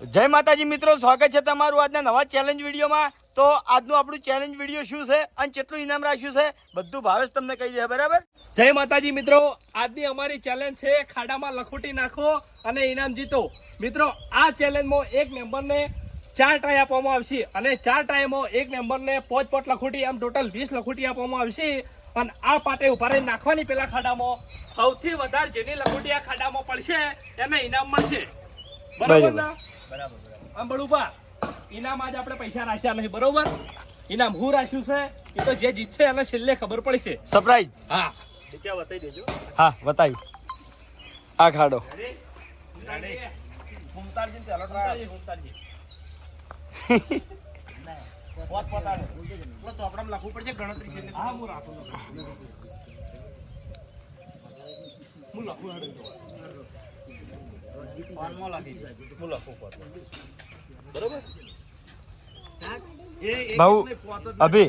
જય માતાજી મિત્રો સ્વાગત છે તમારું આજના નવા ચેલેન્જ વિડીયોમાં. તો આજનું આપણું ચેલેન્જ વીડિયો શું છે અને કેટલું ઇનામ રાખ્યું છે બધું ભાવેશ તમને કહી દે બરાબર? જય માતાજી મિત્રો આજની અમારી ચેલેન્જ છે ખાડામાં લખોટી નાખો અને ઇનામ જીતો. મિત્રો આ ચેલેન્જમાં એક મેમ્બરને ચાર ટ્રાય આપવામાં આવશે અને ચાર ટ્રાયમાં એક મેમ્બરને પોચ પોચ લખોટી આમ ટોટલ વીસ લખોટી આપવામાં આવશે. અને આ પાટે ઊભા રહી નાખવાની પેલા ખાડામાં. સૌથી વધારે જેની લખોટી આ ખાડામાં પડશે એને ઇનામ મળશે. બરાબર બરાબર. આમ બળુભા ઇનામ આજે આપણે પૈસા રાખ્યા નહીં બરોબર? ઇનામ હું રાખ્યું છે? એ તો જે જીતશે એને છેલ્લે ખબર પડશે. સરપ્રાઈઝ હા. ક્યાં બતાવી દેજો. હા બતાવ્યું આ ખાડો. ભાઉ અભી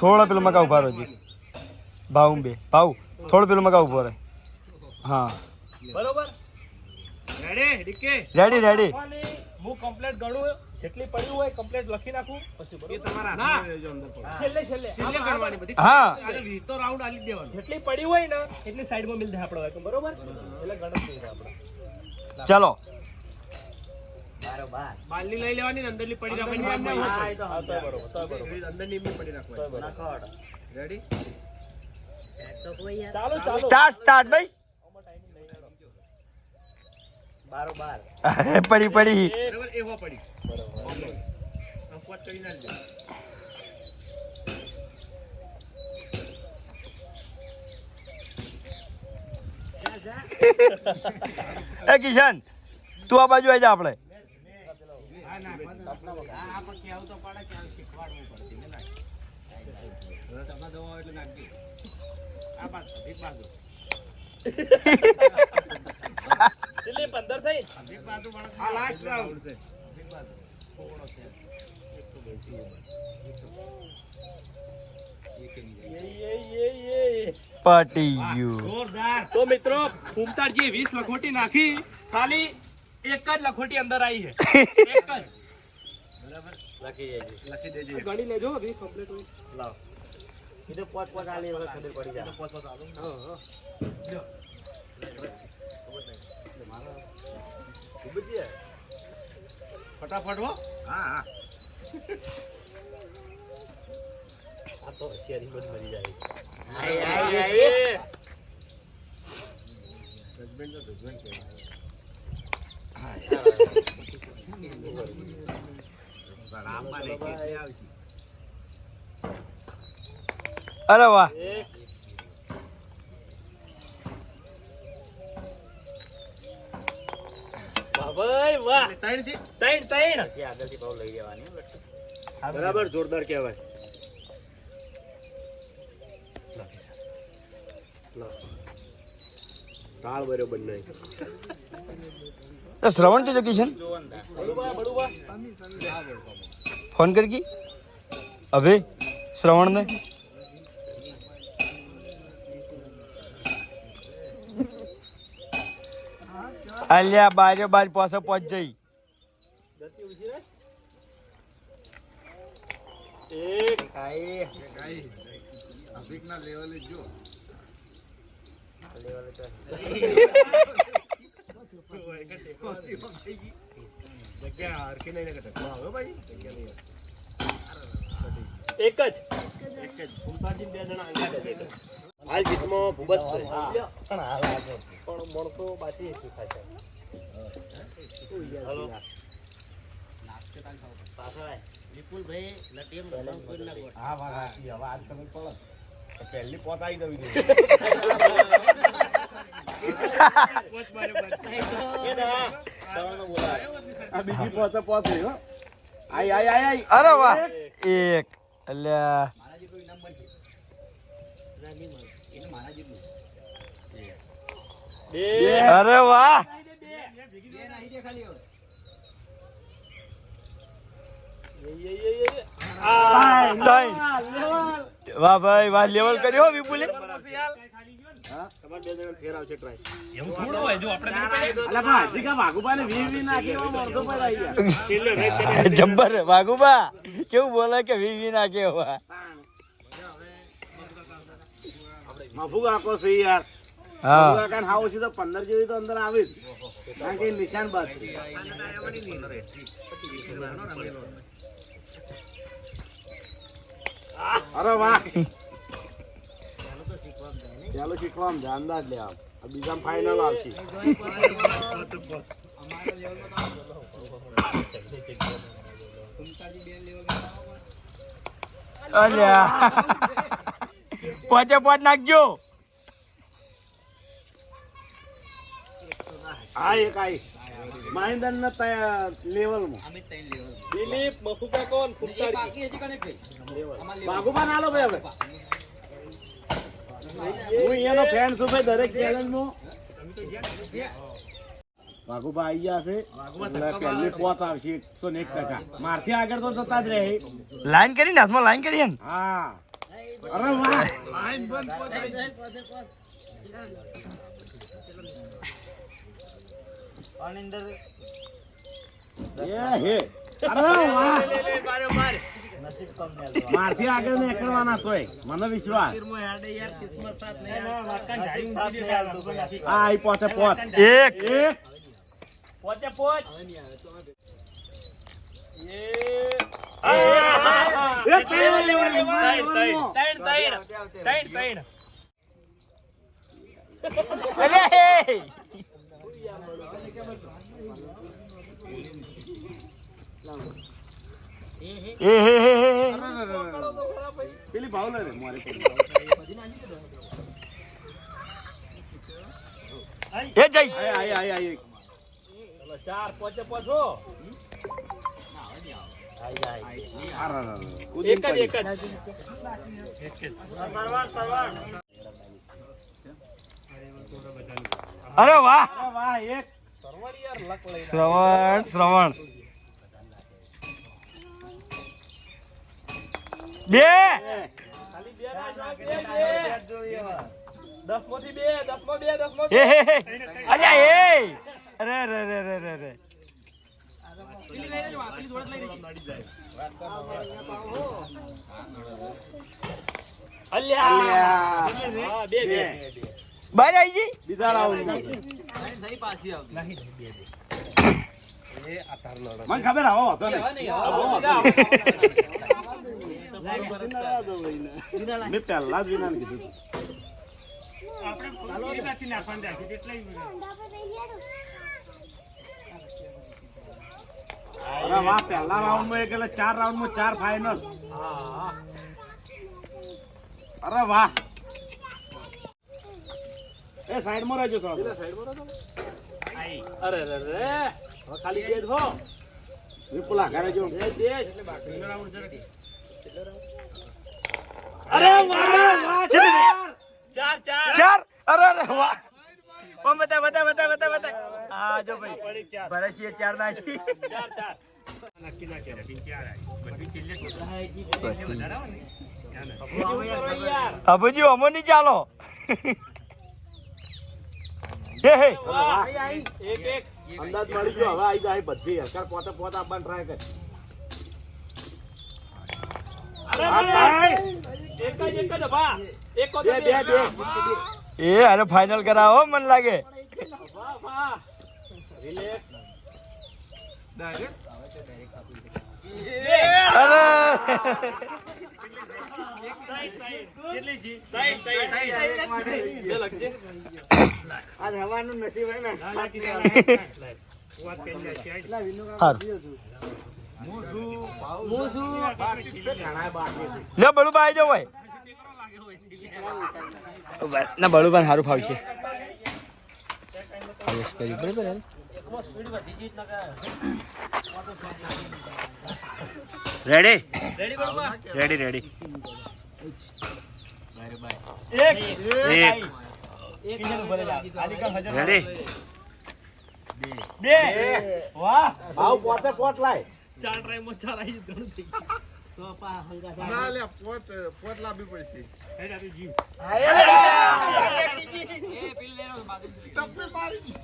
થોડા પેલું મગા ઊભા રહો જી. ભાઉ બે ભાઉ થોડું પેલું મગા ઊભો રહે. હા. બરોબર? રેડી ડીકે રેડી રેડી હું કમ્પ્લેટ ગણું જેટલી પડી હોય કમ્પ્લેટ લખી નાખું પછી બરોબર? છેલ્લે છેલ્લે. છેલ્લે ગણવાની બધી હા. જેટલી પડી હોય ને એટલી સાઈડમાં મિલ દે આપણે બરોબર? એટલે ગણતરી છે આપણે. ચલો. બાલની લઈ લેવાની અંદરની પડી રાખવાની. અંદરની પડી રાખવાની. રેડી ચાલો ચાલો. સ્ટાર્ટ સ્ટાર્ટ ભાઈ. પડી પડી. બરાબર એ પડી. બરોબર. કરી નાખજો એ કિશન તું આ બાજુ આવી જા આપણે. પંદર થઈ પટી ગયું. તો મિત્રો ફૂમતાળજીએ વીસ લખોટી નાખી. ખાલી એક જ લખોટી અંદર આવી છે. એક જ. ગણી લેજો વીસ કમ્પ્લીટ હોય. ફટાફટ હો. અરે વાહ એક વાહ ભાઈ વાહ ત્રણ ત્રણ બરાબર જોરદાર કહેવાય તાળ બરોબર નહીં શ્રવણ તો જો કિશન બળુબા બળુબા ફોન કરી કી અભે શ્રવણ ને અલ્યા બારે બાર પાસે પહોંચ જઈ. એક આઈ નહીં ને. જગ્યા નહીં. એક જ? એક જ ફૂમતાજી બે જણા અંગાત છે. એટલે. હાલ જીતમાં ભૂબત છે પણ મણકો બાકી શું થાય છે અરે વાહ. એક. અલ્યા બે અરે વાહ. વાહ ભાઈ વાહ લેવલ કર્યો હો વિપુલે પછી હાલ. એવું થોડું હોય જો આપણે અલા પણ હજી કા વાઘુબાને વી વી નાખી એવા મોરતો પર આવી જબ્બર વાઘુબા કેવું બોલે કે વી વી ના કેવા મફુ કાકો છે યાર. હા. મફુ કાકાને હાવ તો પંદર જેવી તો અંદર આવી જ. કારણ કે નિશાન બાદ અરે વાહ. ચાલો શીખવા જાનદાર લે આમ. આ બીજા ફાઇનલ આવશે. અલ્યા. પોચે પોચ નાખજો. હા એક આઈ. મહેન્દ્ર ના લેવલમાં. દિલીપ મફુકા કોણ? ફૂમતાડી બાગુબાન આલો ભાઈ હવે. હું અહીંયાનો ફેન છું ભાઈ દરેક ચેલેન્જમાં વાઘુબા આવી ગયા છે. પહેલી પોત આવશે એકસો ને એક ટકા. મારથી આગળ તો જતા જ રહે. લાઈન કરીને હાથમાં લાઈન કરી હા. અરે વાહ. એ હે. અરે વાહ. મારથી આગળ નીકળવાના તોય. મને વિશ્વાસ. હા આઈ પોતે પોત. એક. પોચ એક. ત્રણ પેલી ભાવ લે રે મારે એ જઈ. આય આય આય આય. ચલો, ચાર પોચે પોચ. હો. અરે અરે એક જ એક જ. અરે વાહ. વાહ એક. સરવણ યાર લક લઈને શ્રવણ શ્રવણ બે ખાલી બે ના જાઓ, બે, બે. દસમાંથી બે દસમાં બે દસમાં બે એ હે હે અલ્યા એ અરે રે રે રે રે રે અલ્યા અલ્યા. હા, બે બે. બહાર આવી ગઈ? બીજા મને ખબર આવો મેં પહેલા જ વિનાને કીધું હતું. અરે વાહ પહેલા રાઉન્ડમાં એક એટલે ચાર રાઉન્ડમાં ચાર ફાઇનલ અરે વાહ. એ સાઈડમાં રહેજો સાહેબ અરે અરે રે હવે ખાલી બે હો વિપુલ ઘરે જો અરે વાહ વાહ ચાર ચાર. ચાર? અરે અરે વાહ. ઓ બતા બતા બતા બતા બતા આ જો ભાઈ ભરસીએ ચાર. નાખી. ચાર ચાર. યાર અબુજી અમો ની ચાલો. હે હે. એક એક. અંદાજ મળી ગયો હવે આવી જાય બધી. હરકાર પોતે પોતે આપવાનું ટ્રાય કર આ થાય. એક જ એક જ ભા એક બે બે બે એ અરે ફાઇનલ કરાવો મન લાગે. રિલેક્સ અરે બે બાકી છે. લે જાવ ભાઈ. ના બળુબા સારું ફાવશે. કર્યું બરાબર રેડી રેડી બળવા રેડી રેડી એક. એક. ભાવ પોતે પોટ લાય. ચાર ટ્રાય ચાર આવી ઘણું થઈ ગયું ના લે પોત પોત લાવવી પડશે. ટપ્પી મારી.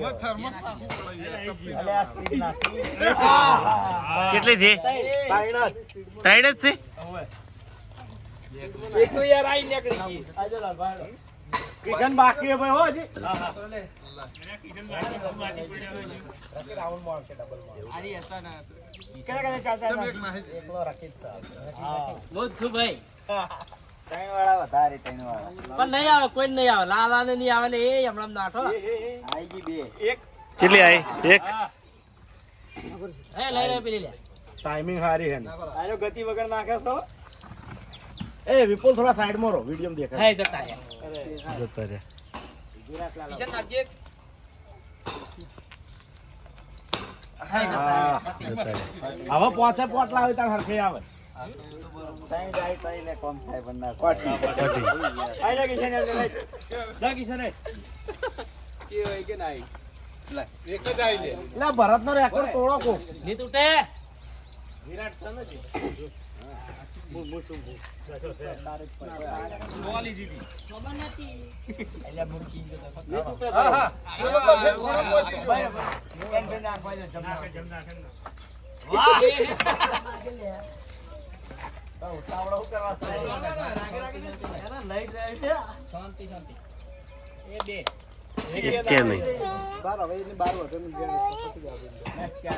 માં થર્મોસ નાખવું પડે યાર, ટપ્પી કેટલી થી ત્રણ જ. છે? એક તો યાર આઈ નીકળી ગઈ. કિશન બાકી હે ભાઈ હો હજી. પણ નહીં આવે કોઈ નહીં આવે. લાલા ને નહીં આવે ને એ હમણાં નાઠો. કેટલી આવી એક. હે. લઈ લે પેલી લે. ટાઈમિંગ સારી હે આયો ગતિ વગર નાખે તો એ વિપુલ થોડા સાઈડમાં રહો વિડિયો દેખાય. હે જતા રહ્યા. જતા રહ્યા. હવે પોતે પોટ લાવે તાર હરખે આવે. કોટી આઈ જા કિશન યાર લઈ જા કિશન આય. એક જ આવી લે લે ભરત નો રેકોર્ડ તોડો કો ની તૂટે હા શાંતિ શાંતિ એ બે કે નહીં વટી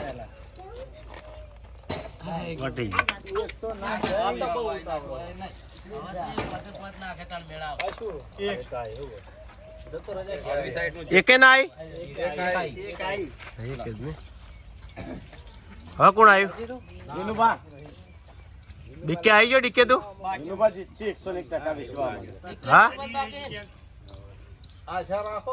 આમ તો બહુ આવે. એકે ના આવી એક જ ને. હવે કોણ આવ્યું? ડીકે આવી ગયો, ડીકે તું? હા? જીતશે એકસો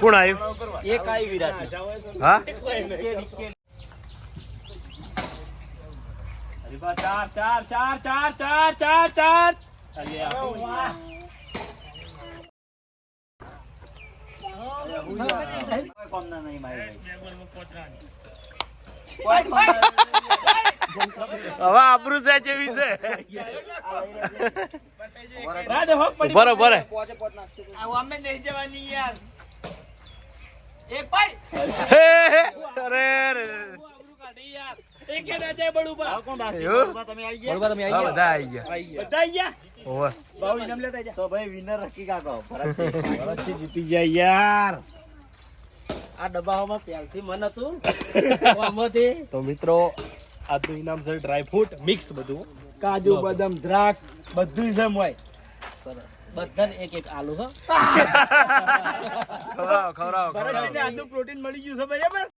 કોણ આવ્યું? એક આવી વિરાટ હા? ચાર ચાર ચાર ચાર ચાર ચાર ચાર. હવે આબરૂ છે. જેવી છે. બરો બરો હે હે. અરે રે યાર એકે ના જાય બળું બા એવું? હા, બધા આવી ગયા. બધા ગયા? ઓવે. બાઉ ઇનામ લેતા જા ભરતસિંહ. જીતી જાય યાર. આ ડબ્બાઓમાં પ્યાલથી મન હતું. તો મિત્રો આજનું ઇનામ છે ડ્રાય ફ્રૂટ મિક્સ બધું. કાજુ બદામ દ્રાક્ષ બધું છે હોય. બધાને એક એક આલુ હો. ખવડાવો ખવડાવો ભરતસિંહને પ્રોટીન મળી ગયું છે બરાબર